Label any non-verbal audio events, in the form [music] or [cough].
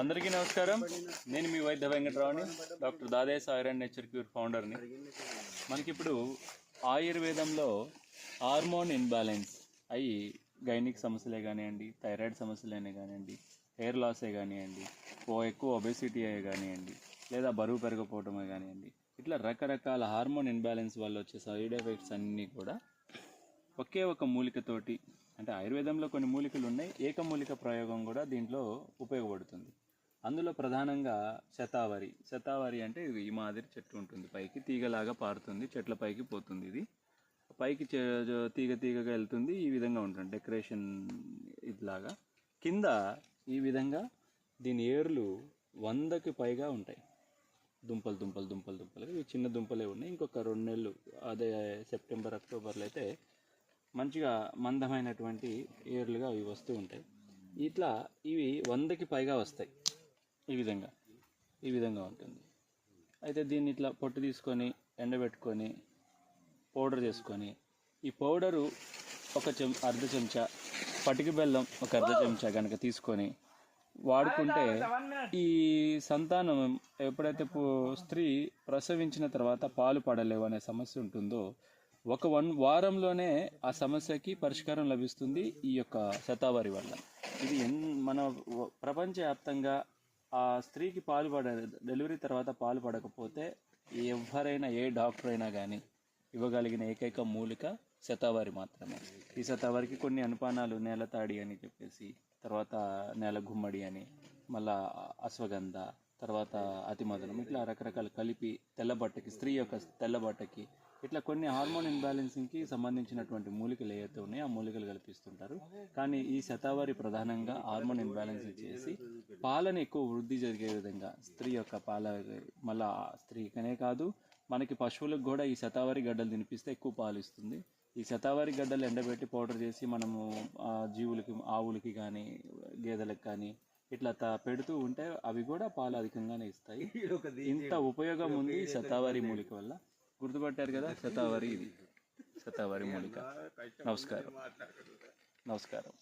అందరికీ నమస్కారం. నేను మీ వైద్య వెంకటరావుని doctor Dade Ayur and nature cure ఫౌండర్ని. మనకిప్పుడు ఆయుర్వేదంలో హార్మోన్ ఇన్బ్యాలెన్స్ అయ్యి గైనిక్ సమస్యలే కానివ్వండి థైరాయిడ్ సమస్యలైనా కానివ్వండి హెయిర్ లాసే కానివ్వండి ఓ ఎక్కువ ఒబెసిటీ అయ్యే కానివ్వండి లేదా బరువు పెరగపోవటమే కానివ్వండి ఇట్లా రకరకాల హార్మోన్ ఇన్బ్యాలెన్స్ వల్ల వచ్చే సైడ్ ఎఫెక్ట్స్ అన్నీ కూడా ఒకే ఒక మూలికతోటి అంటే ఆయుర్వేదంలో కొన్ని మూలికలు ఉన్నాయి ఏకమూలిక ప్రయోగం కూడా దీంట్లో ఉపయోగపడుతుంది. అందులో ప్రధానంగా శతావరి. శతావరి అంటే ఇది ఈ మాదిరి చెట్టు ఉంటుంది. పైకి తీగలాగా పారుతుంది. చెట్ల పైకి పోతుంది ఇది. పైకి తీగ తీగగా వెళ్తుంది. ఈ విధంగా ఉంటుంది. డెకరేషన్ ఇదిలాగా. కింద ఈ విధంగా దీని ఏర్లు వందకి పైగా ఉంటాయి. దుంపలు దుంపలు దుంపలు దుంపలు. ఇవి చిన్న దుంపలే ఉన్నాయి. ఇంకొక రెండు నెలలు అదే సెప్టెంబర్ అక్టోబర్లో అయితే మంచిగా మందమైనటువంటి ఏర్లుగా అవి వస్తూ ఉంటాయి. ఇట్లా ఇవి వందకి పైగా వస్తాయి. ఈ విధంగా. ఈ విధంగా ఉంటుంది. అయితే దీన్ని ఇట్లా పొట్టు తీసుకొని ఎండబెట్టుకొని పౌడర్ చేసుకొని ఈ పౌడరు ఒక చెం అర్ధ చెంచా పటిక బెల్లం ఒక అర్ధ చెంచా కనుక తీసుకొని వాడుకుంటే ఈ సంతానం ఎప్పుడైతే స్త్రీ ప్రసవించిన తర్వాత పాలు పడలేవు అనే సమస్య ఉంటుందో ఒక వన్ వారంలోనే ఆ సమస్యకి పరిష్కారం లభిస్తుంది ఈ యొక్క శతావరి వల్ల. ఇది ఎన్ మన ప్రపంచవ్యాప్తంగా ఆ స్త్రీకి పాలు పడ డెలివరీ తర్వాత పాలు పడకపోతే ఎవరైనా ఏ డాక్టర్ అయినా కానీ ఇవ్వగలిగిన ఏకైక మూలిక శతావరి మాత్రమే. ఈ శతావరికి కొన్ని అనుపానాలు నేల తాడి అని చెప్పేసి తర్వాత నేల గుమ్మడి అని మళ్ళా అశ్వగంధ తర్వాత అతిమదనం ఇట్లా రకరకాల కలిపి తెల్లబట్టకి స్త్రీ యొక్క తెల్లబట్టకి ఇట్లా కొన్ని హార్మోన్ ఇన్బ్యాలెన్సింగ్కి సంబంధించినటువంటి మూలికలు ఏవైతే ఉన్నాయో ఆ మూలికలు కల్పిస్తుంటారు. కానీ ఈ శతావరి ప్రధానంగా హార్మోన్ ఇన్బ్యాలెన్సింగ్ చేసి పాలను ఎక్కువ వృద్ధి జరిగే విధంగా స్త్రీ యొక్క పాల మళ్ళా స్త్రీకనే కాదు మనకి పశువులకు కూడా ఈ శతావరి గడ్డలు తినిపిస్తే ఎక్కువ పాలు ఇస్తుంది. ఈ శతావరి గడ్డలు ఎండబెట్టి పౌడర్ చేసి మనము జీవులకి ఆవులకి కానీ గేదెలకు కానీ ఇట్లా త- పెడుతూ ఉంటే అవి కూడా పాలు అధికంగానే ఇస్తాయి. [laughs] ఇంత ఉపయోగం ఉంది శతావరి మూలిక వల్ల. గుర్తుపట్టారు కదా? శతావరి ఇది. శతావరి మూలిక. నమస్కారం. నమస్కారం.